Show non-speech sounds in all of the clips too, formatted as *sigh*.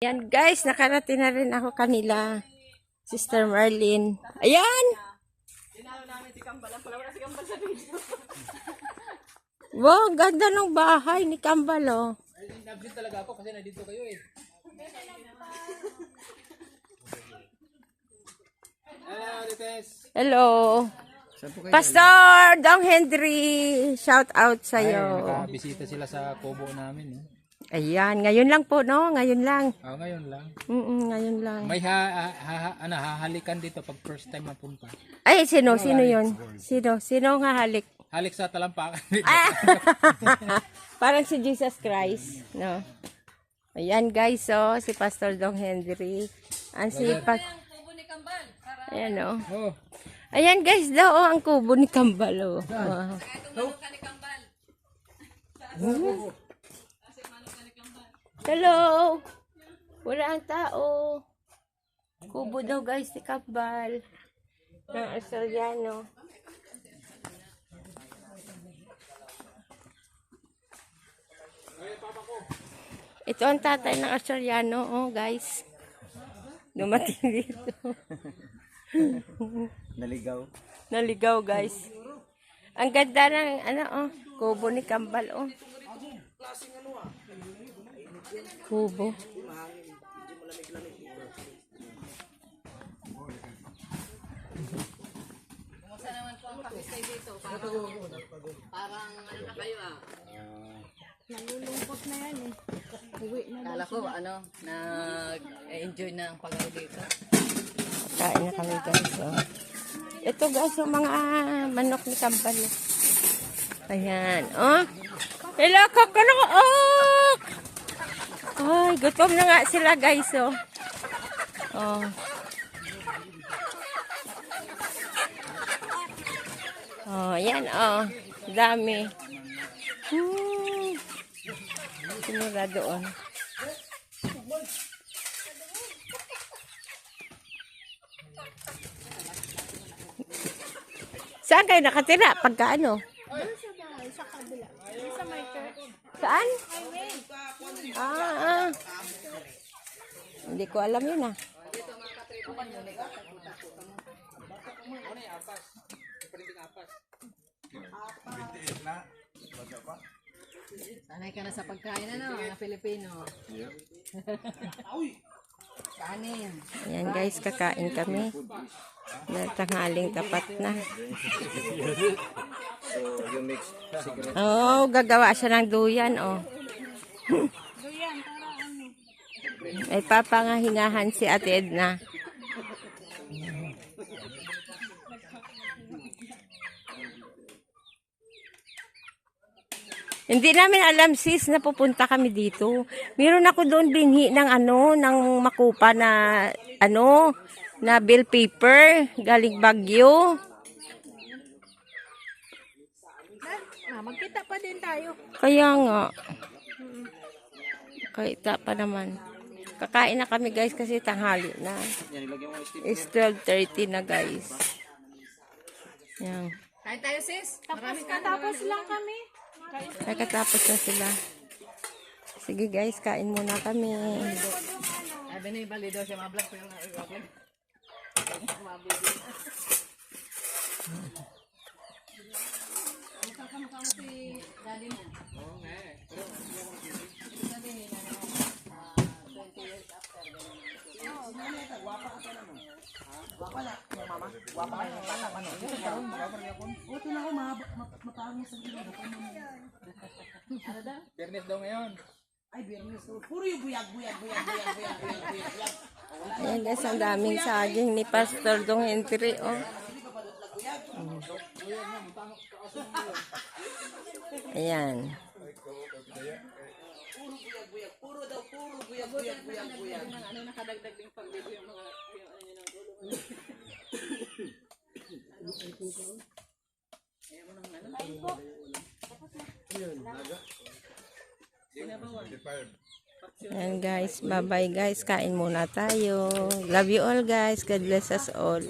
Yan guys, nakarating na rin ako kanila. Sister Marlene. Ayan! Wow, ganda ng bahay ni Kambal, oh. Nabsit talaga ako kasi nandito kayo eh. Hello? Pastor Dong Henry, shout out Ay, sa'yo. nakabisita sila sa kubo namin. Eh. Ayan, ngayon lang po, no? Ngayon lang. Oh, ngayon lang. Mm ngayon lang. May ha, ha, ha, ano, hahalikan dito pag first time mapunta. Ay, sino? Sino yun? Sino? Sino nga halik? Halik sa talampakan. *laughs* *laughs* Parang si Jesus Christ, no? Ayan guys, oh, si Pastor Dong Henry. Ang sipat. Ayan, oh. oh, Ayan guys, daw, oh, ang kubo ni Kambal, oh. Wow. Hmm. Hello! Wala ang tao. Kubo daw guys ni Kambal. Ng Australiano. Ito ang tatay ng Australiano, oh guys. Dumating dito. *laughs* Naligaw. Naligaw, guys. Ang ganda ng, ano, oh, kubo ni Kambal, oh. Kubo. Kala ko ano, nag-enjoy na ang pag dito. Kain na kami, guys, oh. Ito, guys, yung mga manok ni Kambal. oh. Ayan, oh. Hello, kakalok! Ay, gutom na nga sila, guys, oh. Oh. Oh, yan, oh. Dami. Hmm. Sinura doon. Saan kayo nakatira? Pagka ano? Saan? Ah, ah. Hindi ko alam yun ah. Sanay ka na sa pagkain ano, mga Pilipino. *laughs* Kanin. Ayan guys, kakain kami. Tanghaling tapat na. So, you mix secret. Oh, gagawa siya ng duyan, oh. *laughs* May papangahingahan si Ate Edna. Hindi namin alam sis na pupunta kami dito. Meron ako doon binhi ng ano, ng makupa na ano, na bill paper galing Bagyo. magkita pa din tayo. Kaya nga. Kita pa naman. Kakain na kami guys kasi tanghali na. Mo yung It's 12.30 na guys. Yan. Kain tayo sis. Tapos katapos lang kami. Nakatapos na sila. Sige guys, kain muna kami. Sabi na yung balido siya mga vlog pero na vlog. fairness daw ngayon. Ayan guys, ang daming saging ni Pastor Dong Henry. Oh. Ayan. Ano nakadagdag din pag video yung mga yung ano yun ang Ayan guys, bye-bye guys. Kain muna tayo. Love you all guys. God bless us all.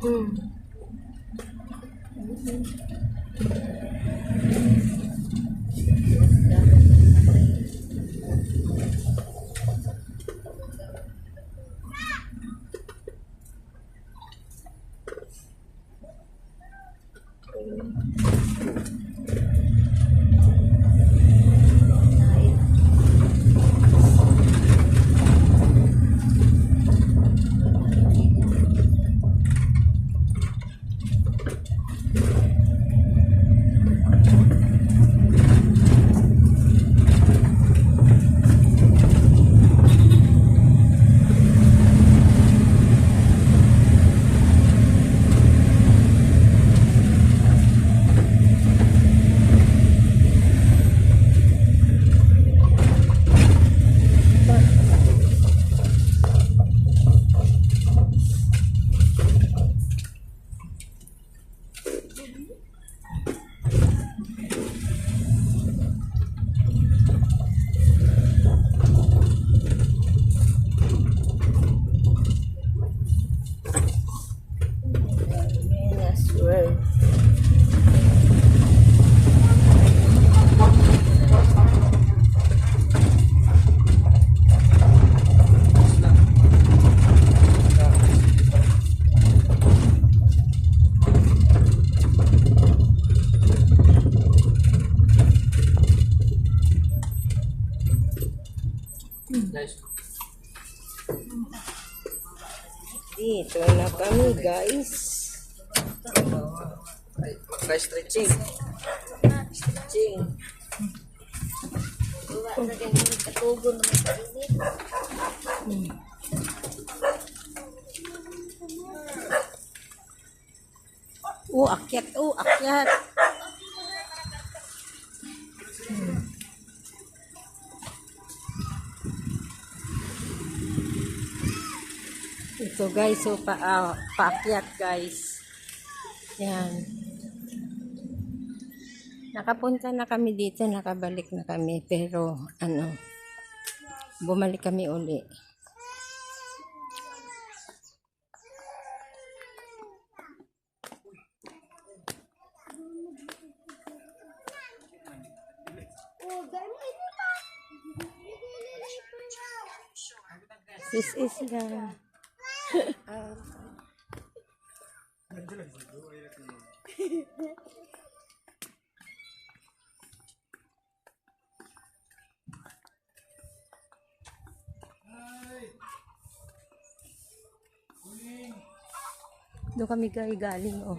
Hmm. Guys, Dito na kami, guys. Try stretching. Stretching. Oh, akyat. Oh, akyat. Ito guys, so pa, ah, paakyat guys. Yan. Nakapunta na kami dito, nakabalik na kami, pero ano, bumalik kami uli. This is the Doon kami guys galing. Oh.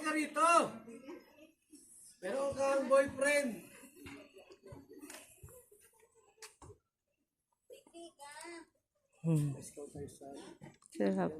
Halika rito! Meron kang boyfriend. Hmm. Sarap.